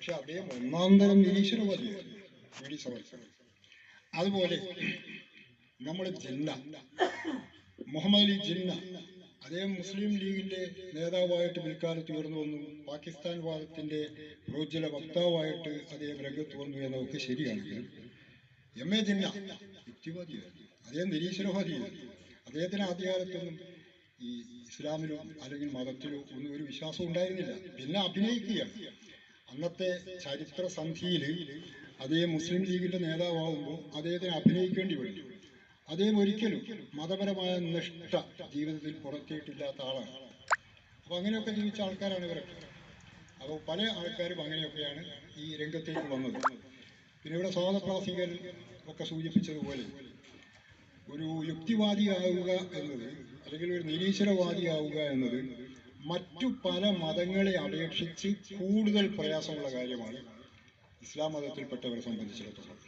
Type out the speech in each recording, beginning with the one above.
പക്ഷെ അദ്ദേഹം ഒന്നാം തരം സവർക്കർ അതുപോലെ നമ്മുടെ ജിന്ന. മുഹമ്മദ് അലി ജിന്ന. അദ്ദേഹം മുസ്ലിം ലീഗിന്റെ നേതാവായിട്ട് പിൽക്കാലത്ത് ഉയർന്നു വന്നു. പാകിസ്ഥാൻ വാദത്തിന്റെ പ്രോജ്വല വക്താവായിട്ട് അദ്ദേഹം രംഗത്ത് വന്നു എന്നതൊക്കെ ശരിയാണെങ്കിലും എം എ ജിന്ന യുക്തിവാദിയായിരുന്നു. അദ്ദേഹം നിരീശ്വരവാദിയായിരുന്നു അദ്ദേഹത്തിന് ആദ്യകാലത്തൊന്നും ഈ ഇസ്ലാമിലോ അല്ലെങ്കിൽ മതത്തിലോ ഒന്നും ഒരു വിശ്വാസം ഉണ്ടായിരുന്നില്ല. പിന്നെ അഭിനയിക്കുകയാണ്. അന്നത്തെ ചരിത്ര സന്ധിയിൽ അദ്ദേഹം മുസ്ലിം ലീഗിന്റെ നേതാവാകുമ്പോൾ അദ്ദേഹത്തിന് അഭിനയിക്കേണ്ടി വരും അദ്ദേഹം ഒരിക്കലും മതപരമായ നിഷ്ഠ ജീവിതത്തിൽ പുറത്തിയിട്ടില്ലാത്ത ആളാണ്. അപ്പോൾ അങ്ങനെയൊക്കെ ജീവിച്ച ആൾക്കാരാണ് ഇവരൊക്കെ. അപ്പോൾ പല ആൾക്കാരും അങ്ങനെയൊക്കെയാണ് ഈ രംഗത്തേക്ക് വന്നത്. പിന്നെ ഇവിടെ സ്വാതപ്രാസികൻ ഒക്കെ സൂചിപ്പിച്ചതുപോലെ ഒരു യുക്തിവാദിയാവുക എന്നത് അല്ലെങ്കിൽ ഒരു നിരീശ്വരവാദിയാവുക എന്നത് മറ്റു പല മതങ്ങളെ അപേക്ഷിച്ച് കൂടുതൽ പ്രയാസമുള്ള കാര്യമാണ് ഇസ്ലാം മതത്തിൽപ്പെട്ടവരെ സംബന്ധിച്ചിടത്തോളം.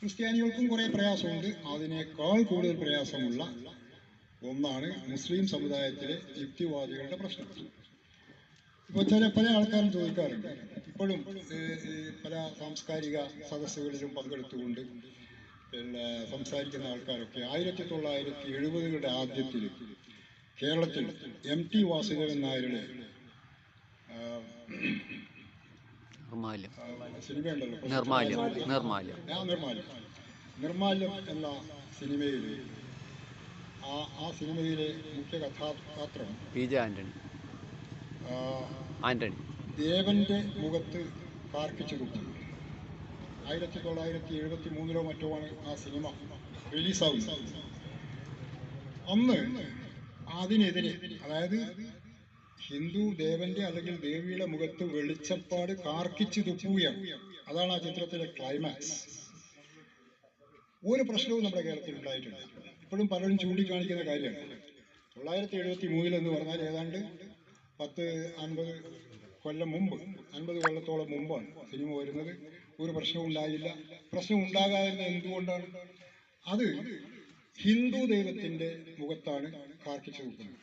ക്രിസ്ത്യാനികൾക്കും കുറേ പ്രയാസമുണ്ട്. അതിനേക്കാൾ കൂടുതൽ പ്രയാസമുള്ള ഒന്നാണ് മുസ്ലിം സമുദായത്തിലെ യുക്തിവാദികളുടെ പ്രശ്നം. ഇപ്പോൾ ചില പല ആൾക്കാരും ചോദിക്കാറുണ്ട്. ഇപ്പോഴും പല സാംസ്കാരിക സദസ്സുകളിലും പങ്കെടുത്തുകൊണ്ട് പിന്നെ സംസാരിക്കുന്ന ആൾക്കാരൊക്കെ ആയിരത്തി തൊള്ളായിരത്തി എഴുപതുകളുടെ ആദ്യത്തിൽ കേരളത്തിൽ എം ടി വാസുദേവൻ നായരുടെ നിർമാല്യം. ആ, സിനിമയുണ്ടല്ലോ നിർമാല്യം നിർമാല്യം. ആ നിർമാല്യം. നിർമാല്യം. എന്ന സിനിമയിൽ ആ ആ സിനിമയിലെ മുഖ്യ കഥാപാത്രം പി ജെ ആന്റണി. ആന്റണി. ദേവന്റെ മുഖത്ത് പാർപ്പിച്ചു കുത്തി ആയിരത്തി തൊള്ളായിരത്തി എഴുപത്തി മൂന്നിലോ മറ്റോ ആണ് ആ സിനിമ റിലീസാവുന്നത്. അന്ന് അതിനെതിരെ അതായത് ഹിന്ദു ദേവന്റെ അല്ലെങ്കിൽ ദേവിയുടെ മുഖത്ത് വെളിച്ചപ്പാട് കാർക്കിച്ചു തുപ്പുകയാണ്. അതാണ് ആ ചിത്രത്തിലെ ക്ലൈമാക്സ് ഒരു പ്രശ്നവും നമ്മുടെ കേരളത്തിൽ ഉണ്ടായിട്ടില്ല. ഇപ്പോഴും പലരും ചൂണ്ടിക്കാണിക്കുന്ന കാര്യമാണ്. തൊള്ളായിരത്തി എഴുപത്തി മൂന്നിൽ എന്ന് പറഞ്ഞാൽ ഏതാണ്ട് പത്ത് അൻപത് കൊല്ലം മുമ്പ് അൻപത് കൊല്ലത്തോളം മുമ്പാണ് സിനിമ വരുന്നത്. ഒരു പ്രശ്നവും ഉണ്ടായില്ല. പ്രശ്നം ഉണ്ടാകാതിരുന്നത് എന്തുകൊണ്ടാണ്? അത് ഹിന്ദു ദൈവത്തിന്റെ മുഖത്താണ് കാർക്കിച്ചു വെക്കുന്നത്